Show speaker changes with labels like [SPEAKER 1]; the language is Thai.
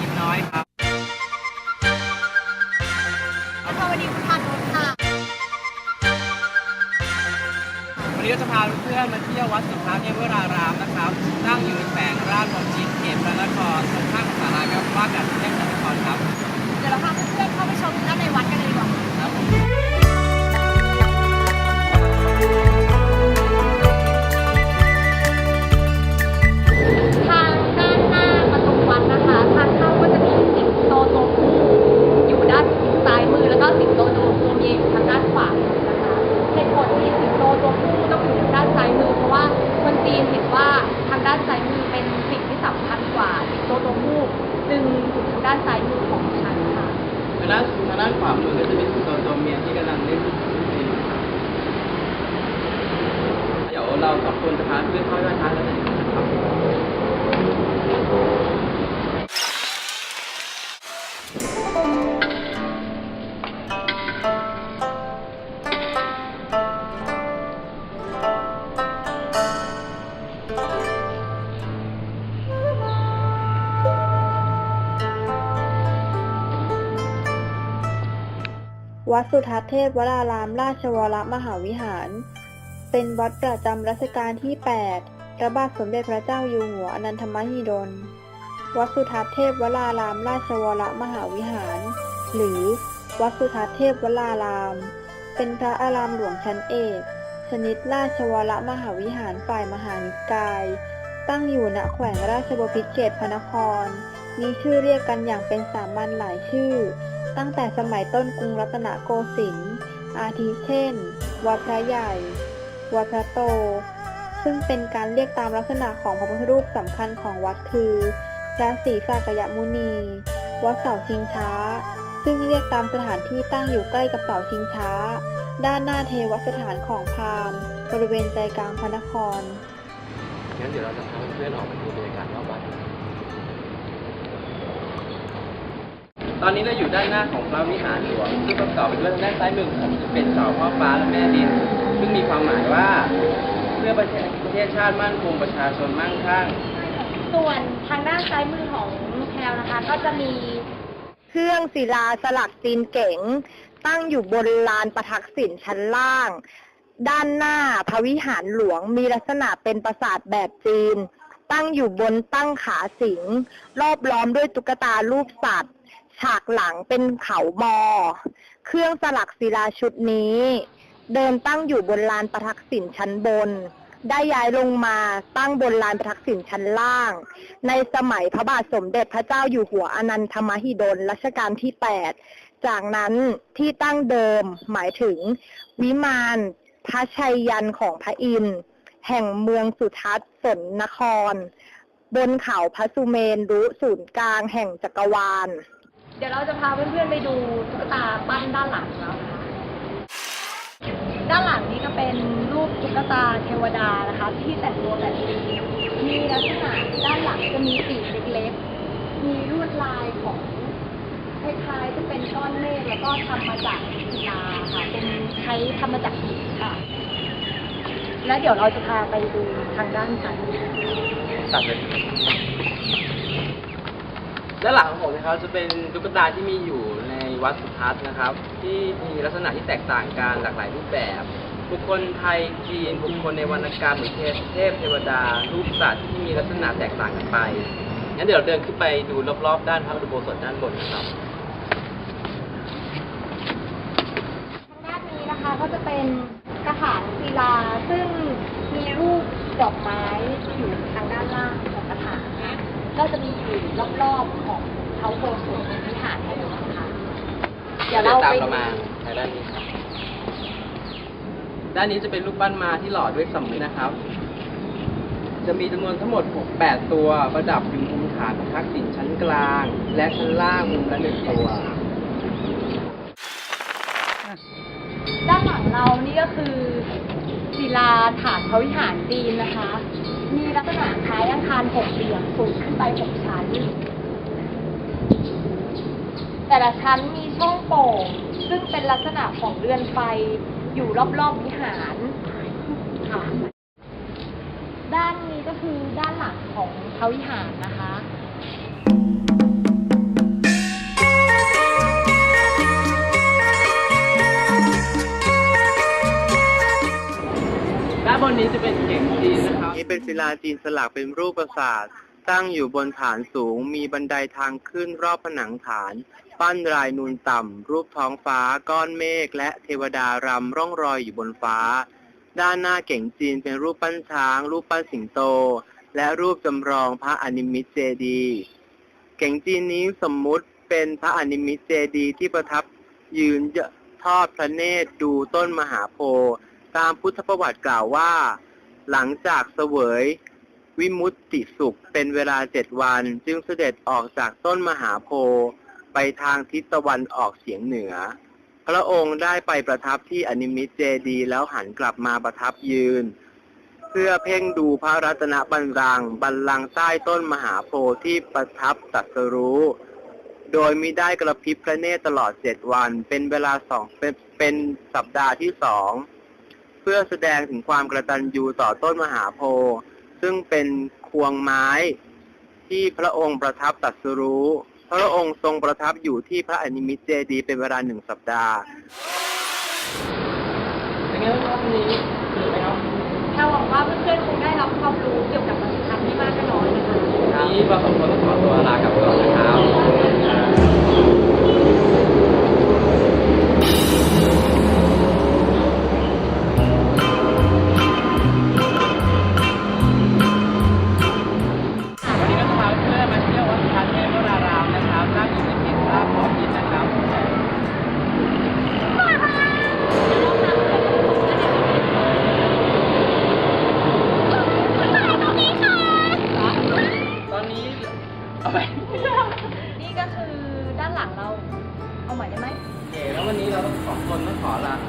[SPEAKER 1] กินน้อยครับานขวามือก็จะเป็นตัวตัวเมียที่กำลังเล่นเดี๋ยวเราสองคนจะพาเพื่อนเข้าด้านท้ายแล้วนะครับ
[SPEAKER 2] วัดสุทัศน์เทพวรารามราชวรมหาวิหาร เป็นวัดประจำรัชกาลที่ 8 พระบาทสมเด็จพระเจ้าอยู่หัวอนันทมหิดล วัดสุทัศน์เทพวรารามราชวรมหาวิหาร หรือวัดสุทัศน์เทพวราราม เป็นพระอารามหลวงชั้นเอก ชนิดราชวรมหาวิหารฝ่ายมหานิกาย ตั้งอยู่ณแขวงราชบพิตรเขตพระนคร มีชื่อเรียกกันอย่างเป็นสามัญหลายชื่อ ตั้งแต่สมัยต้นกรุงรัตนโกสินทร์ อาทิเช่น วัดพระใหญ่ วัดพระโต ซึ่งเป็นการเรียกตามลักษณะของพระพุทธรูปสำคัญของวัดคือ พระศรีสักยมุนี วัดเสาชิงช้า ซึ่งเรียกตามสถานที่ตั้งอยู่ใกล้กับเสาชิงช้า ด้านหน้าเทวสถานของพราหมณ์ บริเวณใจกลางพระนคร
[SPEAKER 1] งั้นเดี๋ยวเราจะพาเพื่อนๆออกมาดูบรรยากาศรอบวัด ตอนนี้เราอยู่ด้านหน้าของพระวิหารหลวงซึ่งประกอบไปด้วยด้านซ้ายมือของผมจะเป็นเสาพ่อฟ้าและแม่ดิน ซึ่งมีความหมายว่า เพื่อประเทศประเทศชาติมั่นคงประชาชนมั่งคั่ง
[SPEAKER 3] ส่วนทางด้านซ้ายมือของแพลวนะคะ ก็จะมี
[SPEAKER 2] เครื่องศิลาสลักจีนเก๋ง ตั้งอยู่บนลานประทักษิณชั้นล่าง ด้านหน้าพระวิหารหลวงมีลักษณะเป็นปราสาทแบบจีน ตั้งอยู่บนตั้งขาสิง รอบล้อมด้วยตุ๊กตารูปสัตว์ ฉากหลังเป็นเขามอ เครื่องสลักศิลาชุดนี้ เดิมตั้งอยู่บนลานประทักษิณชั้นบน ได้ย้ายลงมาตั้งบนลานประทักษิณชั้นล่าง ในสมัยพระบาทสมเด็จพระเจ้าอยู่หัวอนันทมหิดลรัชกาลที่ 8 จากนั้นที่ตั้งเดิมหมายถึง วิมานพระชัยยันของพระอินทร์แห่งเมืองสุทัศน์สนนคร บนเขาพระสุเมนรุศูนย์กลางแห่งจักรวาล
[SPEAKER 3] เดี๋ยวเราจะพาเพื่อนๆไปดูตุ๊กตาปั้นด้านหลังแล้วนะคะด้านหลังนี้ก็เป็นรูปตุ๊กตาเทวดานะคะ ที่แต่งตัวแบบนี้มีลักษณะด้านหลังจะมีปีกเล็กๆ มีลวดลายของคล้ายๆจะเป็นก้อนเมฆแล้วก็ทำมาจากศิลาค่ะเป็นใช้ทำมาจากหินค่ะ แล้วเดี๋ยวเราจะพาไปดูทางด้านซ้าย
[SPEAKER 1] ตัดเลย ด้านหลังของผมนะครับจะเป็นตุ๊กตาที่มีอยู่ในวัดสุทัศน์นะครับ ที่มีลักษณะที่แตกต่างกันหลากหลายรูปแบบบุคคลไทยจีนบุคคลในวรรณกรรมหรือเทพเทพเทวดา รูปสัตว์ที่มีลักษณะแตกต่างกันไปงั้นเดี๋ยวเราเดินขึ้นไปดูรอบๆ ด้านพระอุโบสถด้านบนนะครับ
[SPEAKER 3] ทางด้านนี้นะคะก็จะเป็นกระถางศิลาซึ่งมีรูปดอกไม้อยู่ทางด้านล่างของกระถาง ก็จะมีอยู่รอบๆของเขาโบสถ์วิหารแห่งนี้นะคะเดี๋ยวเรา
[SPEAKER 1] ตาม
[SPEAKER 3] ไป
[SPEAKER 1] เรามาทางด้านนี้ครับด้านนี้จะเป็นรูปปั้นมาที่หล่อด้วยสำริดนะครับ จะมีจำนวนทั้งหมด 68 ตัวประดับอยู่มุมฐานทักษิณชั้นกลาง และชั้นล่างมุมละหนึ่งตัว
[SPEAKER 3] ด้านหลังเรานี่ก็คือ ศิลาฐานพระวิหารจีนนะคะ มีลักษณะคล้ายอาคารหกเหลี่ยมสูงขึ้นไปหกชั้น แต่ละชั้นมีช่องโปร่งซึ่งเป็นลักษณะของเรือนไฟอยู่รอบๆวิหารค่ะด้านนี้ก็คือด้านหลังของพระวิหารนะคะ
[SPEAKER 1] นี่เป็น
[SPEAKER 4] ศิลาจีนสลักเป็นรูปปราสาทตั้งอยู่บนฐานสูง มีบันไดทางขึ้นรอบผนังฐาน ปั้นรายนูนต่ำ รูปท้องฟ้า ก้อนเมฆ และเทวดารำร่องรอยอยู่บนฟ้า ด้านหน้าเก่งจีนเป็นรูปปั้นช้าง รูปปั้นสิงโต และรูปจำลองพระอนิมิตเจดีย์เก่งจีนนี้สมมุติเป็นพระอนิมิตเจดีย์ที่ประทับยืนทอดพระเนตรดูต้นมหาโพธิ์ตามพุทธประวัติกล่าวว่า หลังจากเสวยวิมุตติสุขเป็นเวลาเจ็ดวันจึงเสด็จออกจากต้นมหาโพธิ์ไปทางทิศตะวันออกเฉียงเหนือ พระองค์ได้ไปประทับที่อนิมิตเจดีแล้วหันกลับมาประทับยืน เพื่อเพ่งดูพระรัตนบัลลังก์บัลลังก์ใต้ต้นมหาโพธิ์ที่ประทับตัสรู้ โดยมิได้กระพริบพระเนตรตลอดเจ็ดวัน เป็นเวลาสองเป็นเป็นสัปดาห์ที่สอง เพื่อแสดงถึงความกระตันยูต่อต้นมหาโพธิ์ซึ่งเป็นควงไม้ที่พระองค์ประทับตรัสรู้ พระองค์ทรงประทับอยู่ที่พระอนิมิตเจดีย์เป็นเวลาหนึ่งสัปดาห์
[SPEAKER 1] เป็นไงบ้างครับวันนี้สนุกไหมครับ
[SPEAKER 3] แค่หวังว่าเพื่อนๆคงได้รับความรู้เกี่ยวกับวัดสุทัศน์ไม่มากก็น้อยนะคะ
[SPEAKER 1] วันนี้เราสองคนต้องขอตัวลากลับก่อนนะครับ เอ